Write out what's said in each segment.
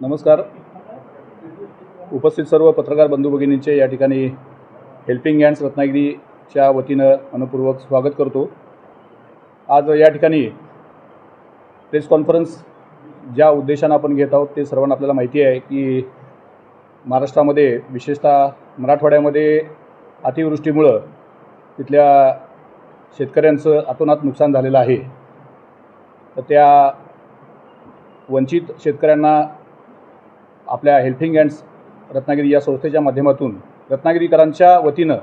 नमस्कार. उपस्थित सर्व पत्रकार बंधू भगिनींचे या ठिकाणी हेल्पिंग हँड्स रत्नागिरीच्या वतीनं मनपूर्वक स्वागत करतो. आज या ठिकाणी प्रेस कॉन्फरन्स ज्या उद्देशानं आपण घेत आहोत ते सर्वांना आपल्याला माहिती आहे की महाराष्ट्रामध्ये विशेषतः मराठवाड्यामध्ये अतिवृष्टीमुळं तिथल्या शेतकऱ्यांचं अतोनात नुकसान झालेलं आहे. तर त्या वंचित शेतकऱ्यांना आपल्या हेल्पिंग हँड्स रत्नागिरी या संस्थेच्या माध्यमातून रत्नागिरीकरांच्या वतीनं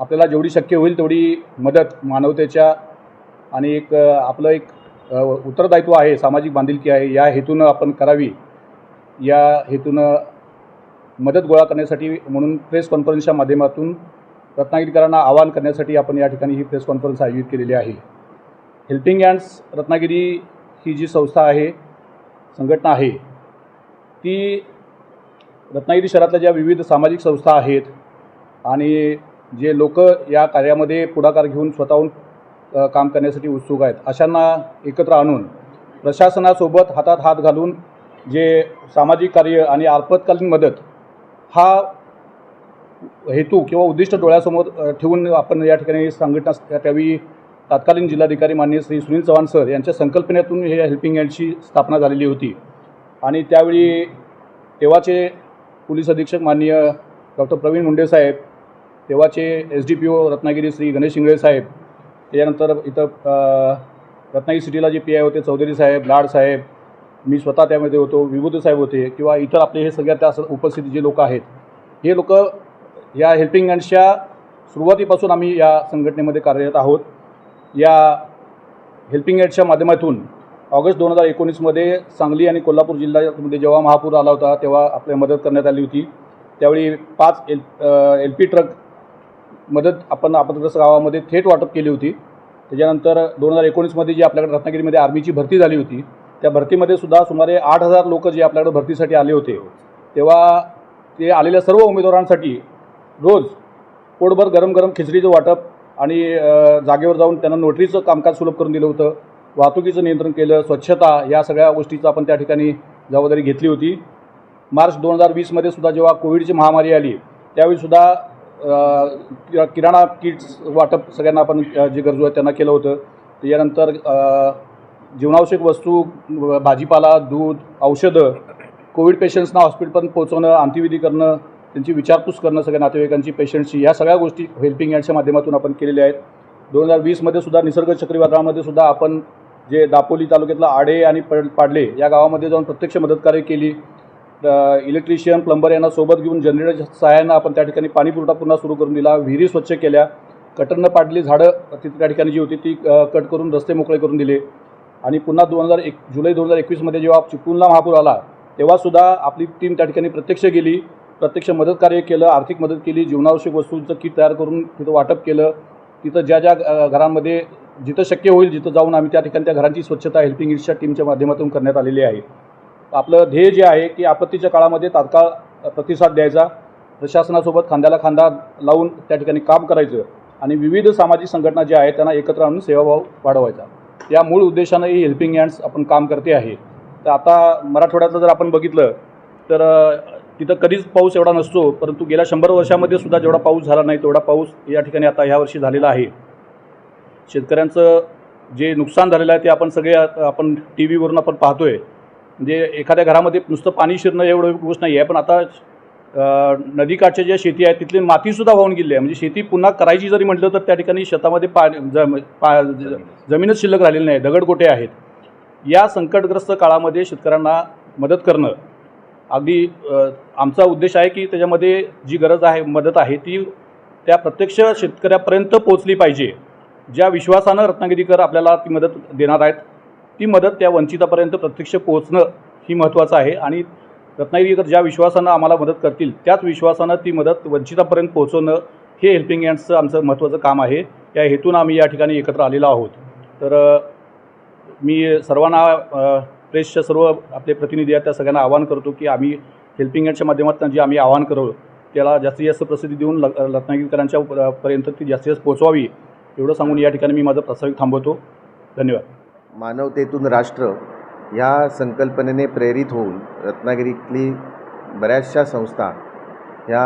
आपल्याला जेवढी शक्य होईल तेवढी मदत मानवतेच्या आणि एक आपलं एक उत्तरदायित्व आहे सामाजिक बांधिलकी आहे या हेतूनं आपण करावी. या हेतूनं मदत गोळा करण्यासाठी म्हणून प्रेस कॉन्फरन्सच्या माध्यमातून रत्नागिरीकरांना आवाहन करण्यासाठी आपण या ठिकाणी ही प्रेस कॉन्फरन्स आयोजित केलेली आहे. हेल्पिंग हँड्स रत्नागिरी ही जी संस्था आहे संघटना आहे ती रत्नागिरी शहरातल्या ज्या विविध सामाजिक संस्था आहेत आणि जे लोक या कार्यामध्ये पुढाकार घेऊन स्वतःहून काम करण्यासाठी उत्सुक आहेत अशांना एकत्र आणून प्रशासनासोबत हातात हात घालून जे सामाजिक कार्य आणि आपत्कालीन मदत हा हेतू किंवा उद्दिष्ट डोळ्यासमोर ठेवून आपण या ठिकाणी संघटना त्यावेळी तत्कालीन जिल्हाधिकारी माननीय श्री सुनील चव्हाण सर यांच्या संकल्पनेतून हे हेल्पिंग हँडची स्थापना झालेली होती. आणि त्यावेळी तेव्हाचे पोलीस अधीक्षक माननीय डॉक्टर प्रवीण मुंडे साहेब तेव्हाचे S D P O Ratnagiri Shri Ganesh Ingle saheb त्याच्यानंतर इथं रत्नागिरी सिटीला जे पी आय होते चौधरी साहेब लाड साहेब मी स्वतः त्यामध्ये होतो विभूत साहेब होते किंवा इतर आपले हे सगळ्या त्या उपस्थित जे लोक आहेत हे लोक या हेल्पिंग हँड्सच्या सुरुवातीपासून आम्ही या संघटनेमध्ये कार्यरत आहोत. या हेल्पिंग हँड्सच्या माध्यमातून ऑगस्ट दोन हजार एकोणीसमध्ये सांगली आणि कोल्हापूर जिल्ह्यामध्ये जेव्हा महापूर आला होता तेव्हा आपल्या मदत करण्यात आली होती. त्यावेळी पाच एल एल पी ट्रक मदत आपण आपत्ग्रस्त गावामध्ये थेट वाटप केली होती. त्याच्यानंतर दोन हजार एकोणीसमध्ये जी आपल्याकडे रत्नागिरीमध्ये आर्मीची भरती झाली होती त्या भरतीमध्ये सुद्धा सुमारे आठ हजार लोक जे आपल्याकडे भरतीसाठी आले होते. तेव्हा ते आलेल्या सर्व उमेदवारांसाठी रोज पोटभर गरम गरम खिचडीचं वाटप आणि जागेवर जाऊन त्यांना नोटरीचं कामकाज सुलभ करून दिलं होतं. वाहतुकीचं नियंत्रण केलं स्वच्छता या सगळ्या गोष्टीचं आपण त्या ठिकाणी जबाबदारी घेतली होती. मार्च दोन हजार वीसमध्ये सुद्धा जेव्हा कोविडची महामारी आली त्यावेळीसुद्धा अ, किराणा किट्स वाटप सगळ्यांना आपण जे गरजू आहेत त्यांना केलं होतं. त्याच्यानंतर जीवनावश्यक वस्तू भाजीपाला दूध औषधं कोविड पेशंट्सना हॉस्पिटलपर्यंत पोहोचवणं अंत्यविधी करणं त्यांची विचारपूस करणं सगळ्या नातेवाईकांची पेशंटची या सगळ्या गोष्टी हेल्पिंग हँडच्या माध्यमातून आपण केलेल्या आहेत. दोन हजार वीसमध्ये सुद्धा निसर्ग चक्रीवादळामध्ये सुद्धा आपण जे दापोली तालुक्यातलं आडे आणि पाडले या गावामध्ये जाऊन प्रत्यक्ष मदतकार्य केली. इलेक्ट्रिशियन प्लंबर यांना सोबत घेऊन जनरेटरच्या सहाय्यानं आपण त्या ठिकाणी पाणीपुरवठा पुन्हा सुरू करून दिला. विहिरी स्वच्छ केल्या. कटरनं पाडली झाडं तिथे त्या ठिकाणी जी होती ती कट करून रस्ते मोकळे करून दिले. आणि पुन्हा दोन हजार एक जुलै दोन हजार एकवीसमध्ये जेव्हा चिपळूणला महापूर आला तेव्हासुद्धा आपली टीम त्या ठिकाणी प्रत्यक्ष गेली. प्रत्यक्ष मदत कार्य केलं आर्थिक मदत केली जीवनावश्यक वस्तूंचं किट तयार करून तिथं वाटप केलं. तिथं ज्या ज्या घरांमध्ये जिथं शक्य होईल जिथं जाऊन आम्ही त्या ठिकाणी त्या घरांची स्वच्छता हेल्पिंग इट्सच्या टीमच्या माध्यमातून करण्यात आलेली आहे. आपलं ध्येय जे आहे की आपत्तीच्या काळामध्ये तात्काळ प्रतिसाद द्यायचा. प्रशासनासोबत खांद्याला खांदा लावून त्या ठिकाणी काम करायचं आणि विविध सामाजिक संघटना ज्या आहेत त्यांना एकत्र आणून सेवाभाव वाढवायचा. या मूळ उद्देशानं ही हेल्पिंग हँड्स आपण काम करते आहे. तर आता मराठवाड्यातलं जर आपण बघितलं तर तिथं कधीच पाऊस एवढा नसतो परंतु गेल्या शंभर वर्षामध्ये सुद्धा जेवढा पाऊस झाला नाही तेवढा पाऊस या ठिकाणी आता ह्या वर्षी झालेला आहे. शेतकऱ्यांचं जे नुकसान झालेलं आहे ते आपण सगळे आपण टी व्हीवरून आपण पाहतोय. म्हणजे एखाद्या घरामध्ये नुसतं पाणी शिरणं एवढं गोष्ट नाही आहे पण आता नदीकाठच्या ज्या शेती आहेत तिथली मातीसुद्धा वाहून गेली आहे म्हणजे शेती पुन्हा करायची जरी म्हटलं तर त्या ठिकाणी शेतामध्ये पा जम पा ज- जमीनच शिल्लक राहिलेली नाही. दगडगोटे आहेत? या संकटग्रस्त काळामध्ये शेतकऱ्यांना मदत करणं अगदी आमचा उद्देश आहे की त्याच्यामध्ये जी गरज आहे मदत आहे ती त्या प्रत्यक्ष शेतकऱ्यापर्यंत पोचली पाहिजे. ज्या विश्वासानं रत्नागिरीकर आपल्याला ती मदत देणार आहेत ती मदत त्या वंचितापर्यंत प्रत्यक्ष पोहोचणं ही महत्त्वाचं आहे. आणि रत्नागिरीकर ज्या विश्वासानं आम्हाला मदत करतील त्याच विश्वासानं ती मदत वंचितापर्यंत पोहोचवणं हे हेल्पिंग हँड्सचं आमचं महत्त्वाचं काम आहे. या हेतून आम्ही या ठिकाणी एकत्र आलेलो आहोत. तर मी सर्वांना प्रेसच्या सर्व आपले प्रतिनिधी आहेत त्या सगळ्यांना आवाहन करतो की आम्ही हेल्पिंग हँडच्या माध्यमातून जे आम्ही आवाहन करू त्याला जास्तीत जास्त प्रसिद्धी देऊन ल रत्नागिरीकरांच्या पर्यंत ती जास्तीत जास्त पोहोचवावी. एवढं सांगून या ठिकाणी मी माझं प्रास्ताविक थांबवतो. धन्यवाद. मानवतेतून राष्ट्र या संकल्पनेने प्रेरित होऊन रत्नागिरीतली बऱ्याचशा संस्था ह्या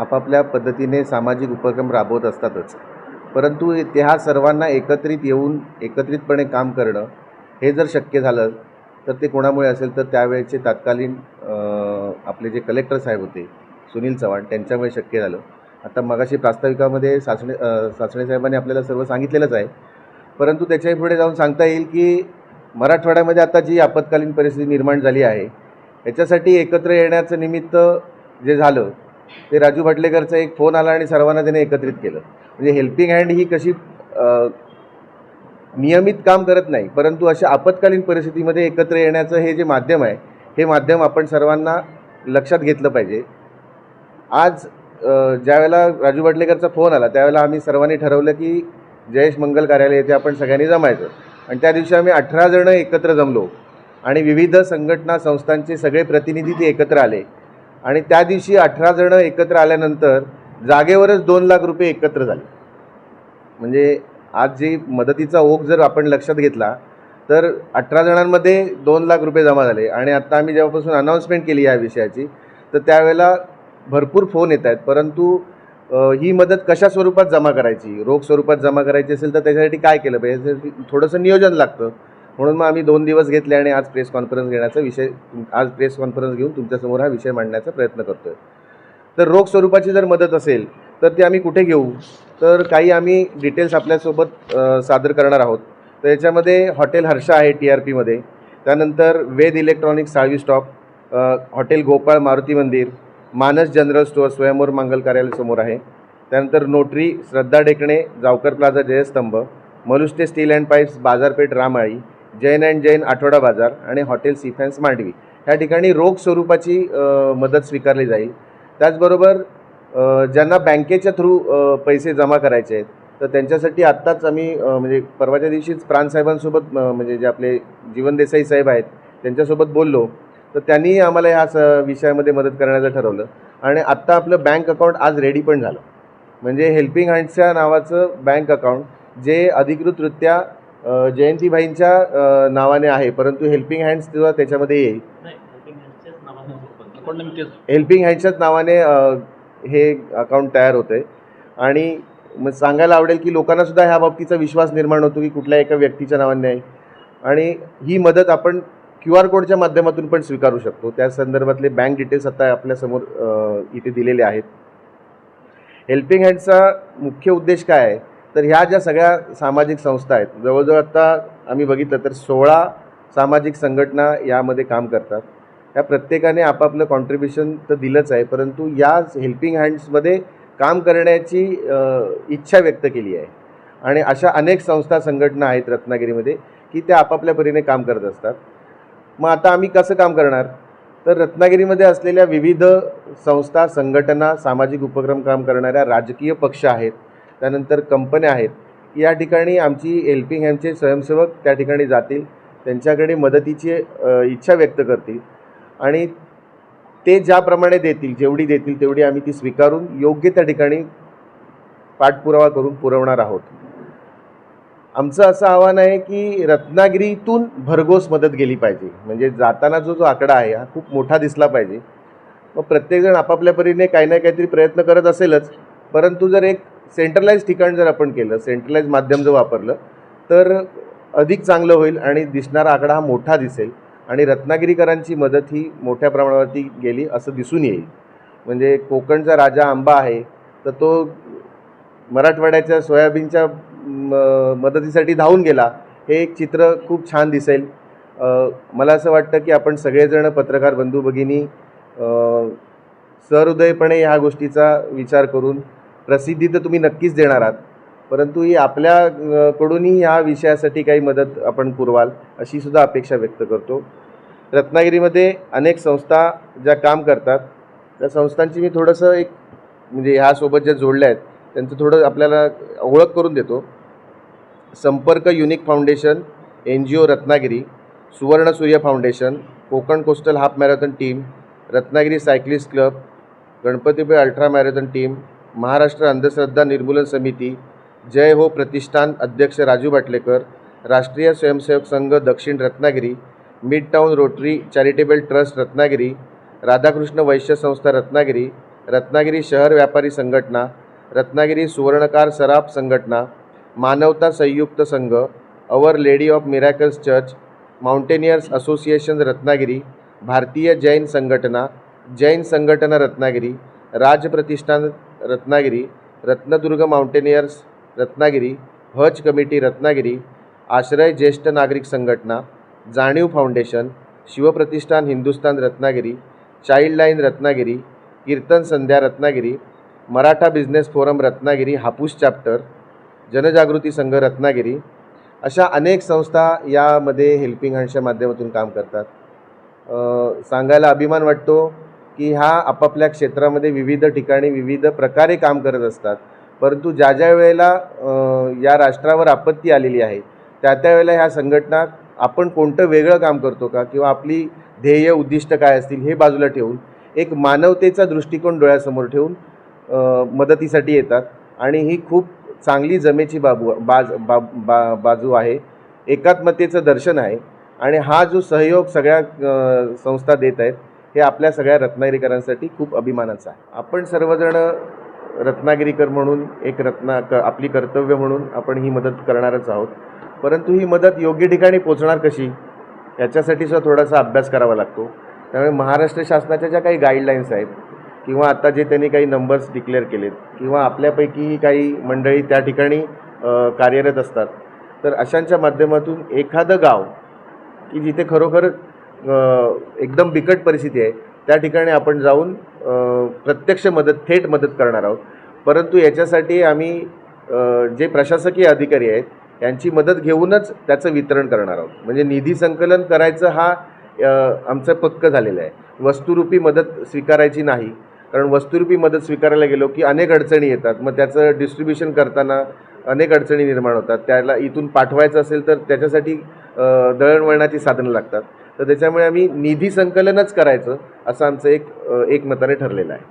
आपापल्या पद्धतीने सामाजिक उपक्रम राबवत असतातच. परंतु त्या सर्वांना एकत्रित येऊन एकत्रितपणे काम करणं हे जर शक्य झालं तर ते कोणामुळे असेल तर त्यावेळेचे तत्कालीन आपले जे कलेक्टर साहेब होते सुनील चव्हाण त्यांच्यामुळे शक्य झालं. आता मगाशी प्रास्ताविकामध्ये सासणे सासणे साहेबांनी आपल्याला सर्व सांगितलेलंच आहे. परंतु त्याच्याही पुढे जाऊन सांगता येईल की मराठवाड्यामध्ये आता जी आपत्कालीन परिस्थिती निर्माण झाली आहे याच्यासाठी एकत्र येण्याचं निमित्त जे झालं ते राजू भटलेकरचा एक फोन आला आणि सर्वांना त्याने एकत्रित केलं. म्हणजे हेल्पिंग हँड ही कशी नियमित काम करत नाही परंतु अशा आपत्कालीन परिस्थितीमध्ये एकत्र येण्याचं हे जे माध्यम आहे हे माध्यम आपण सर्वांना लक्षात घेतलं पाहिजे. आज ज्यावेळेला राजू वडलेकरचा फोन आला त्यावेळेला आम्ही सर्वांनी ठरवलं की जयेश मंगल कार्यालय येथे आपण सगळ्यांनी जमायचं. आणि त्या दिवशी आम्ही अठरा जणं एकत्र जमलो. आणि विविध संघटना संस्थांचे सगळे प्रतिनिधी ते एकत्र आले. आणि त्या दिवशी अठरा जणं एकत्र आल्यानंतर जागेवरच दोन लाख रुपये एकत्र झाले. म्हणजे आज जी मदतीचा ओघ जर आपण लक्षात घेतला तर अठरा जणांमध्ये दोन लाख रुपये जमा झाले. आणि आत्ता आम्ही जेव्हापासून अनाऊन्समेंट केली या विषयाची तर त्यावेळेला भरपूर फोन येत आहेत परंतु ही मदत कशा स्वरूपात जमा करायची? रोख स्वरूपात जमा करायची असेल तर त्याच्यासाठी काय केलं पाहिजे? याच्यासाठी थोडंसं नियोजन लागतं. म्हणून मग आम्ही दोन दिवस घेतले आणि आज प्रेस कॉन्फरन्स घेण्याचा विषय आज प्रेस कॉन्फरन्स घेऊन तुमच्यासमोर हा विषय मांडण्याचा प्रयत्न करतो आहे तर रोख स्वरूपाची जर मदत असेल तर ती आम्ही कुठे घेऊ? तर काही आम्ही डिटेल्स आपल्यासोबत सादर करणार आहोत. तर याच्यामध्ये हॉटेल हर्षा आहे टी आर पीमध्ये त्यानंतर Ved electronics Salvi stop hotel Gopal Maruti मंदिर मानस जनरल स्टोअर स्वयंवर मंगल कार्यालय समोर आहे. त्यानंतर notary Shraddha Dekane Javkar plaza Jaystambh Maluste steel and pipes बाजारपेठ रामाळी जैन अँड जैन आठवडा बाजार आणि हॉटेल सिफॅन्स मांडवी. ह्या ठिकाणी रोख स्वरूपाची मदत स्वीकारली जाईल. त्याचबरोबर ज्यांना बँकेच्या थ्रू पैसे जमा करायचे आहेत तर त्यांच्यासाठी आत्ताच आम्ही म्हणजे परवाच्या दिवशीच प्राणसाहेबांसोबत म्हणजे जे आपले जीवन देसाई साहेब आहेत त्यांच्यासोबत बोललो. तर त्यांनी आम्हाला ह्या स विषयामध्ये मदत करण्याचं ठरवलं. आणि आत्ता आपलं बँक अकाउंट आज रेडी पण झालं. म्हणजे हेल्पिंग हँड्सच्या नावाचं बँक अकाउंट जे अधिकृतरित्या जयंतीबाईंच्या नावाने आहे परंतु हेल्पिंग हँड्स सुद्धा त्याच्यामध्ये येईल हेल्पिंग हँडच्याच नावाने हे अकाउंट तयार होतं आहे आणि मग सांगायला आवडेल की लोकांना सुद्धा ह्या बाबतीचा विश्वास निर्माण होतो की कुठल्या एका व्यक्तीच्या नावाने आहे आणि ही मदत आपण क्यू आर कोडच्या माध्यमातून पण स्वीकारू शकतो. त्या संदर्भातले बँक डिटेल्स आता आपल्यासमोर इथे दिलेले आहेत. हेल्पिंग हँडचा मुख्य उद्देश काय आहे? तर ह्या ज्या सगळ्या सामाजिक संस्था आहेत जवळजवळ आत्ता आम्ही बघितलं तर सोळा सामाजिक संघटना यामध्ये काम करतात. त्या प्रत्येकाने आपापलं कॉन्ट्रीब्युशन तर दिलंच आहे परंतु या हेल्पिंग हँड्समध्ये काम करण्याची इच्छा व्यक्त केली आहे. आणि अशा अनेक संस्था संघटना आहेत रत्नागिरीमध्ये की त्या आपापल्या परीने काम करत असतात. मग आता आम्ही कसं काम करणार? तर रत्नागिरीमध्ये असलेल्या विविध संस्था संघटना सामाजिक उपक्रम काम करणाऱ्या राजकीय पक्ष आहेत त्यानंतर कंपन्या आहेत या ठिकाणी आमची हेल्पिंग हँडचे स्वयंसेवक त्या ठिकाणी जातील त्यांच्याकडे मदतीची इच्छा व्यक्त करतील आणि ते ज्याप्रमाणे देतील जेवढी देतील तेवढी आम्ही ती स्वीकारून योग्य त्या ठिकाणी पाठपुरावा करून पुरवणार आहोत. आमचं असं आव्हान आहे की रत्नागिरीतून भरघोस मदत गेली पाहिजे. म्हणजे जाताना जो जो आकडा आहे हा खूप मोठा दिसला पाहिजे. मग प्रत्येकजण आपापल्या परीने काही ना काहीतरी प्रयत्न करत असेलच. परंतु जर एक सेंट्रलाइज ठिकाण जर आपण केलं सेंट्रलाइज माध्यम जर वापरलं तर अधिक चांगलं होईल आणि दिसणारा आकडा हा मोठा दिसेल आणि रत्नागिरीकरांची मदत ही मोठ्या प्रमाणावरती गेली असं दिसून येईल. म्हणजे कोकणचा राजा आंबा आहे तर तो मराठवाड्याच्या सोयाबीनच्या मदतीसाठी धावून गेला हे एक चित्र खूप छान दिसेल. मला असं वाटतं की आपण सगळेजण पत्रकार बंधू भगिनी सहृदयपणे ह्या गोष्टीचा विचार करून प्रसिद्धी तर तुम्ही नक्कीच देणार आहात परंतु ही आपल्याकडूनही ह्या विषयासाठी काही मदत आपण पुरवाल अशी सुद्धा अपेक्षा व्यक्त करतो. रत्नागिरीमध्ये अनेक संस्था ज्या काम करतात त्या संस्थांची मी थोडंसं एक म्हणजे ह्यासोबत ज्या जोडल्या आहेत त्यांचं थोडं आपल्याला ओळख करून देतो. संपर्क unique foundation N G O Ratnagiri Suvarnasurya foundation Konkan coastal half marathon team Ratnagiri cyclist club Ganpatipule ultra marathon team Maharashtra Andhashraddha Nirmulan Samiti जय हो प्रतिष्ठान अध्यक्ष राजू बाटलेकर राष्ट्रीय स्वयंसेवक संघ दक्षिण Ratnagiri midtown rotary charitable trust Ratnagiri Radhakrishna Vaishya Sanstha Ratnagiri Ratnagiri शहर व्यापारी संघटना रत्नागिरी सुवर्णकार सराफ संघटना Manavta Sanyukt Sangh our lady of miracles church mountaineers association Ratnagiri Bharatiya Jain Sanghatana Jain Sanghatana Ratnagiri Raj Pratishthan Ratnagiri Ratnadurg mountaineers Ratnagiri Haj committee Ratnagiri Ashray Jyeshtha Nagrik Sanghatana Janiv foundation Shivpratishthan Hindustan Ratnagiri childline Ratnagiri Kirtan Sandhya Ratnagiri Maratha business forum Ratnagiri Hapus chapter Janjagruti Sangh Ratnagiri अशा अनेक संस्था यामध्ये helping हँडच्या माध्यमातून काम करतात. सांगायला अभिमान वाटतो की ह्या आपापल्या क्षेत्रामध्ये विविध ठिकाणी विविध प्रकारे काम करत असतात. परंतु ज्या ज्या वेळेला या राष्ट्रावर आपत्ती आलेली आहे त्या त्या वेळेला ह्या संघटना आपण कोणतं वेगळं काम करतो का? किंवा आपली ध्येय उद्दिष्ट काय असतील हे बाजूला ठेवून एक मानवतेचा दृष्टिकोन डोळ्यासमोर ठेवून मदतीसाठी येतात. आणि ही खूप चांगली जमेची बाबू बाज बा बा बाजू आहे. एकात्मतेचं दर्शन आहे. आणि हा जो सहयोग सगळ्या संस्था देत आहेत हे आपल्या सगळ्या रत्नागिरीकरांसाठी खूप अभिमानाचं आहे. आपण सर्वजण रत्नागिरीकर म्हणून एक रत्ना क आपली कर्तव्य म्हणून आपण ही मदत करणारच आहोत. परंतु ही मदत योग्य ठिकाणी पोचणार कशी? याच्यासाठी सुद्धा थोडासा अभ्यास करावा लागतो. त्यामुळे महाराष्ट्र शासनाच्या ज्या काही गाईडलाईन्स आहेत किंवा आता जे त्यांनी काही नंबर्स डिक्लेअर केलेत किंवा आपल्यापैकी काही मंडळी त्या ठिकाणी कार्यरत असतात. तर अशांच्या माध्यमातून एखादं गाव की जिथे खरोखर एकदम बिकट परिस्थिती आहे त्या ठिकाणी आपण जाऊन प्रत्यक्ष मदत थेट मदत करणार आहोत. परंतु याच्यासाठी आम्ही जे प्रशासकीय अधिकारी आहेत यांची मदत घेऊनच त्याचं वितरण करणार आहोत. म्हणजे निधी संकलन करायचं हा आमचं पक्क झालेलं आहे. वस्तुरूपी मदत स्वीकारायची नाही. कारण वस्तुरूपी मदत स्वीकारायला गेलो की अनेक अडचणी येतात. मग त्याचं डिस्ट्रीब्युशन करताना अनेक अडचणी निर्माण होतात. त्याला इथून पाठवायचं असेल तर त्याच्यासाठी दळणवळणाची साधनं लागतात. तर त्याच्यामुळे आम्ही निधी संकलनच करायचं असं आमचं एक एकमताने ठरलेलं आहे.